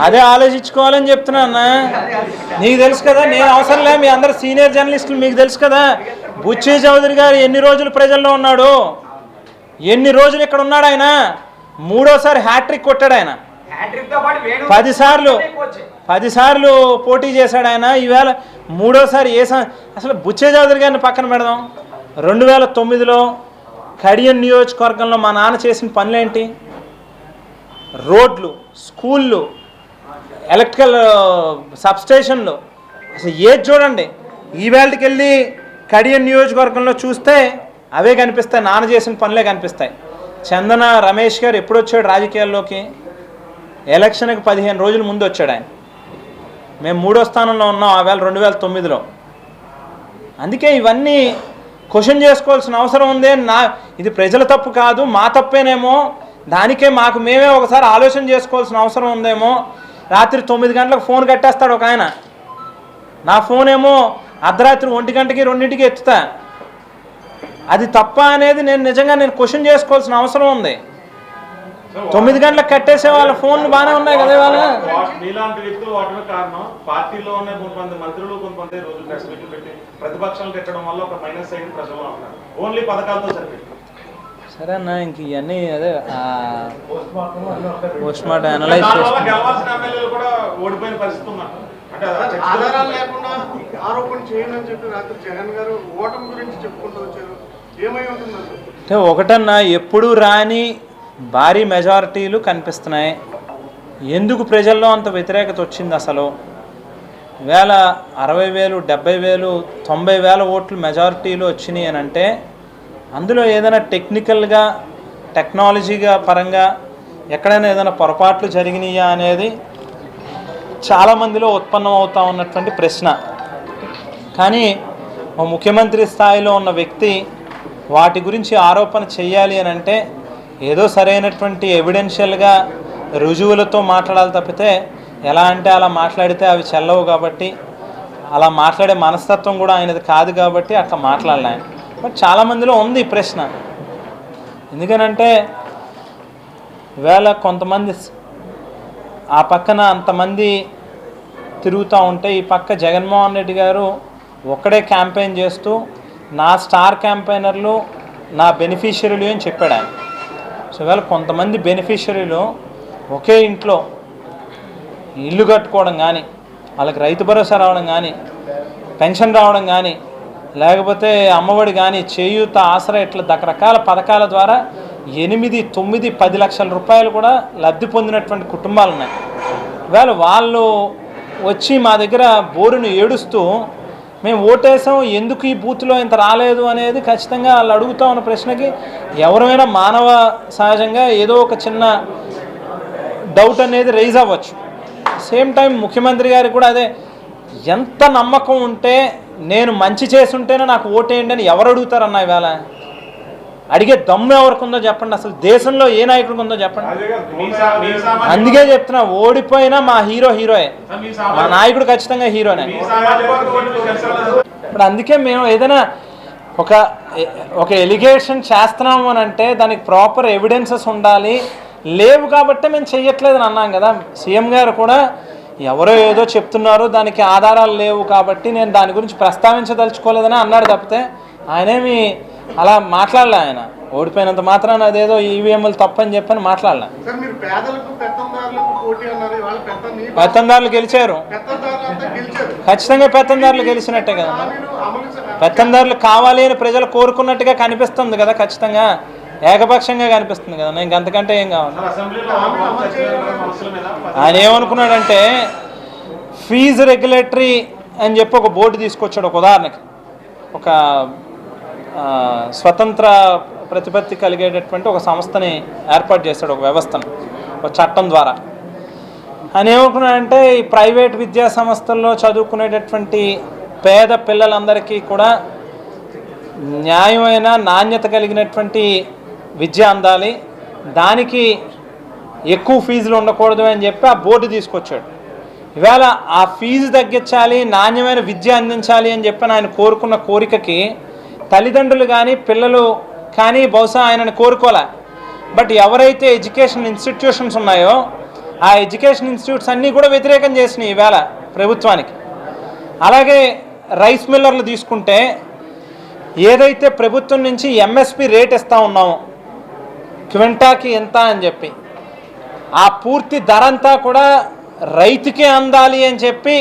అదే ఆలోచించుకోవాలని చెప్తున్నా అన్న. నీకు తెలుసు కదా నేను అవసరం లే మీ అందరు సీనియర్ జర్నలిస్టులు మీకు తెలుసు కదా. బుచ్చి చౌదరి గారు ఎన్ని రోజులు ప్రజల్లో ఉన్నాడు? ఎన్ని రోజులు ఇక్కడ ఉన్నాడు ఆయన? మూడోసారి హ్యాట్రిక్ కొట్టాడు ఆయన. హ్యాట్రిక్తో పాటు వేణు పది సార్లు ఎక్కువ వచ్చాయి. పదిసార్లు పోటీ చేశాడు ఆయన. ఈవేళ మూడోసారి ఏ అసలు బుచ్చే చౌదరి గారిని పక్కన పెడదాం. రెండు వేల తొమ్మిదిలో కడియం నియోజకవర్గంలో మా నాన్న చేసిన పనులేంటి? రోడ్లు స్కూళ్ళు ఎలక్ట్రికల్ సబ్స్టేషన్లు. అసలు ఏది చూడండి? ఈవేళకి వెళ్ళి కడియం నియోజకవర్గంలో చూస్తే అవే కనిపిస్తాయి నాన్న చేసిన పనులే కనిపిస్తాయి. చందన రమేష్ గారు ఎప్పుడు వచ్చాడు రాజకీయాల్లోకి? ఎలక్షన్కి పదిహేను రోజుల ముందు వచ్చాడు ఆయన. మేము మూడో స్థానంలో ఉన్నాం ఆ వేళ రెండు వేల తొమ్మిదిలో. అందుకే ఇవన్నీ క్వశ్చన్ చేసుకోవాల్సిన అవసరం ఉంది నా ఇది ప్రజల తప్పు కాదు మా తప్పేనేమో. దానికే మాకు మేమే ఒకసారి ఆలోచన చేసుకోవాల్సిన అవసరం ఉందేమో. రాత్రి తొమ్మిది గంటలకు ఫోన్ కట్టేస్తాడు ఒక ఆయన. నా ఫోన్ ఏమో అర్ధరాత్రి ఒంటి గంటకి రెండింటికి ఎత్తుతా. అది తప్ప అనేది నేను నిజంగా నేను క్వశ్చన్ చేసుకోవాల్సిన అవసరం ఉంది. తొమ్మిది గంటలకు కట్టేసే వాళ్ళ ఫోన్లు బాగానే ఉన్నాయి కదా వాళ్ళ మీలాంటి వ్యక్తులు వాటమే కారణం పార్టీలో ఉన్న కొంతమంది మంత్రులు కొంతమంది రోజు ప్రెస్ మీట్లు పెట్టి ప్రతిపక్షాలు పెట్టడం వల్ల ఒక మైనస్ అయింది ప్రజల్లో ఉన్నారు ఓన్లీ పథకాలతో సరిపెట్టి సరే అన్న ఇంక ఇవన్నీ అదే పోస్ట్ మార్టం అనలైజ్ గెలవాల్సిన ఎమ్మెల్యేలు కూడా ఓడిపోయిన పరిస్థితి ఉన్నారు అంటే అది చర్చ ఆధారాలు జరుగుతుంది. లేకుండా ఆరోపణ చేయనని చెప్పి రాత్రి జగన్ గారు ఓటమి గురించి చెప్పుకుంటూ వచ్చారు. ఏమై ఒకటన్నా ఎప్పుడు రాని భారీ మెజారిటీలు కనిపిస్తున్నాయి. ఎందుకు ప్రజల్లో అంత వ్యతిరేకత వచ్చింది అసలు? వేల అరవై వేలు డెబ్బై వేలు తొంభై వేల ఓట్లు మెజారిటీలు వచ్చినాయి అని అంటే అందులో ఏదైనా టెక్నికల్గా టెక్నాలజీగా పరంగా ఎక్కడైనా ఏదైనా పొరపాట్లు జరిగినాయా అనేది చాలామందిలో ఉత్పన్నం అవుతా ఉన్నటువంటి ప్రశ్న. కానీ ముఖ్యమంత్రి స్థాయిలో ఉన్న వ్యక్తి వాటి గురించి ఆరోపణ చేయాలి అని అంటే ఏదో సరైనటువంటి ఎవిడెన్షియల్గా రుజువులతో మాట్లాడాలి తప్పితే ఎలా అంటే అలా మాట్లాడితే అవి చెల్లవు కాబట్టి అలా మాట్లాడే మనస్తత్వం కూడా ఆయనది కాదు కాబట్టి అట్లా మాట్లాడలే ఆయన. బట్ చాలామందిలో ఉంది ఈ ప్రశ్న. ఎందుకనంటే వేళ కొంతమంది ఆ పక్కన అంతమంది తిరుగుతూ ఉంటే ఈ పక్క జగన్మోహన్ రెడ్డి గారు ఒక్కడే క్యాంపెయిన్ చేస్తూ నా స్టార్ క్యాంపెయినర్లు నా బెనిఫిషియరీలు అని చెప్పాడు ఆయన. సో వేళ కొంతమంది బెనిఫిషరీలు ఒకే ఇంట్లో ఇల్లు కట్టుకోవడం కానీ వాళ్ళకి రైతు భరోసా రావడం కానీ పెన్షన్ రావడం కానీ లేకపోతే అమ్మఒడి కానీ చేయూత ఆసరా ఇట్లా రకరకాల పథకాల ద్వారా ఎనిమిది తొమ్మిది పది లక్షల రూపాయలు కూడా లబ్ధి పొందినటువంటి కుటుంబాలు ఉన్నాయి. వేళ వాళ్ళు వచ్చి మా దగ్గర బోరును ఏడుస్తూ మేము ఓటేసాం ఎందుకు ఈ బూత్లో ఇంత రాలేదు అనేది ఖచ్చితంగా వాళ్ళు అడుగుతా ఉన్న ప్రశ్నకి ఎవరైనా మానవ సహజంగా ఏదో ఒక చిన్న డౌట్ అనేది రైజ్ అవ్వచ్చు. సేమ్ టైం ముఖ్యమంత్రి గారికి కూడా అదే ఎంత నమ్మకం ఉంటే నేను మంచి చేసుంటేనే నాకు ఓటేయండి అని ఎవరు అడుగుతారన్న ఇవాళ? అడిగే దమ్ము ఎవరికి ఉందో చెప్పండి అసలు దేశంలో ఏ నాయకుడికి ఉందో చెప్పండి అందుకే చెప్తున్నా ఓడిపోయినా మా హీరో హీరోయే. మీ నాయకుడు ఖచ్చితంగా హీరోనే? ఇప్పుడు అందుకే మేము ఏదైనా ఒక ఒక ఎలిగేషన్ చేస్తున్నాము అని అంటే దానికి ప్రాపర్ ఎవిడెన్సెస్ ఉండాలి. లేవు కాబట్టి మేము చెయ్యట్లేదని అన్నాం కదా. సీఎం గారు కూడా ఎవరో ఏదో చెప్తున్నారు దానికి ఆధారాలు లేవు కాబట్టి నేను దాని గురించి ప్రస్తావించదలుచుకోలేదని అన్నాడు తప్పితే ఆయనేమి అలా మాట్లాడలే ఆయన. ఓడిపోయినంత మాత్రాన అదేదో ఈవీఎంలు తప్పని చెప్పని మాట్లాడలే. పెత్తందారులు గెలిచారు. ఖచ్చితంగా పెత్తందారులు గెలిచినట్టే కదా. పెత్తందారులు కావాలి అని ప్రజలు కోరుకున్నట్టుగా కనిపిస్తుంది కదా ఖచ్చితంగా. ఏకపక్షంగా కనిపిస్తుంది కదా. నేను అంతకంటే ఏం కావాలి? ఆయన ఏమనుకున్నాడంటే ఫీజు రెగ్యులేటరీ అని చెప్పి ఒక బోర్డు తీసుకొచ్చాడు ఒక ఉదాహరణకి. ఒక స్వతంత్ర ప్రతిపత్తి కలిగేటటువంటి ఒక సంస్థని ఏర్పాటు చేశాడు ఒక వ్యవస్థను ఒక చట్టం ద్వారా. ఆయన ఏమనుకున్నాడంటే ఈ ప్రైవేట్ విద్యా సంస్థల్లో చదువుకునేటటువంటి పేద పిల్లలందరికీ కూడా న్యాయమైన నాణ్యత కలిగినటువంటి విద్య అందాలి. దానికి ఎక్కువ ఫీజులు ఉండకూడదు అని చెప్పి ఆ బోర్డు తీసుకొచ్చాడు. ఇవాళ ఆ ఫీజు తగ్గించాలి నాణ్యమైన విద్య అందించాలి అని చెప్పి ఆయన కోరుకున్న కోరికకి తల్లిదండ్రులు కానీ పిల్లలు కానీ బహుశా ఆయనను కోరుకోలే. బట్ ఎవరైతే ఎడ్యుకేషన్ ఇన్స్టిట్యూషన్స్ ఉన్నాయో ఆ ఎడ్యుకేషన్ ఇన్స్టిట్యూట్స్ అన్నీ కూడా వ్యతిరేకం చేసినాయి ఈవేళ ప్రభుత్వానికి. అలాగే రైస్ మిల్లర్లు తీసుకుంటే ఏదైతే ప్రభుత్వం నుంచి ఎంఎస్పి రేట్ ఇస్తా ఉన్నామో క్వింటాకి ఎంత అని చెప్పి ఆ పూర్తి ధర అంతా కూడా రైతుకే అందాలి అని చెప్పి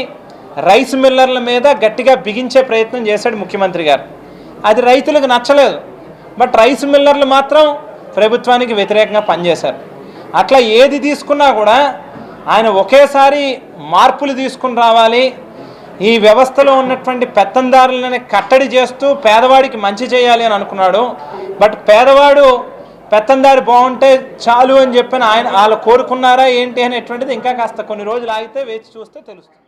రైస్ మిల్లర్ల మీద గట్టిగా బిగించే ప్రయత్నం చేశాడు ముఖ్యమంత్రి గారు. అది రైతులకు నచ్చలేదు. బట్ రైస్ మిల్లర్లు మాత్రం ప్రభుత్వానికి వ్యతిరేకంగా పనిచేశారు. అట్లా ఏది తీసుకున్నా కూడా ఆయన ఒకేసారి మార్పులు తీసుకుని రావాలి. ఈ వ్యవస్థలో ఉన్నటువంటి పెత్తందారులని కట్టడి చేస్తూ పేదవాడికి మంచి చేయాలి అని అనుకున్నాడు. బట్ పేదవాడు పెత్తందారి బాగుంటే చాలు అని చెప్పిన ఆయన వాళ్ళు కోరుకున్నారా ఏంటి అనేటువంటిది ఇంకా కాస్త కొన్ని రోజులు ఆగితే వేచి చూస్తే తెలుస్తుంది.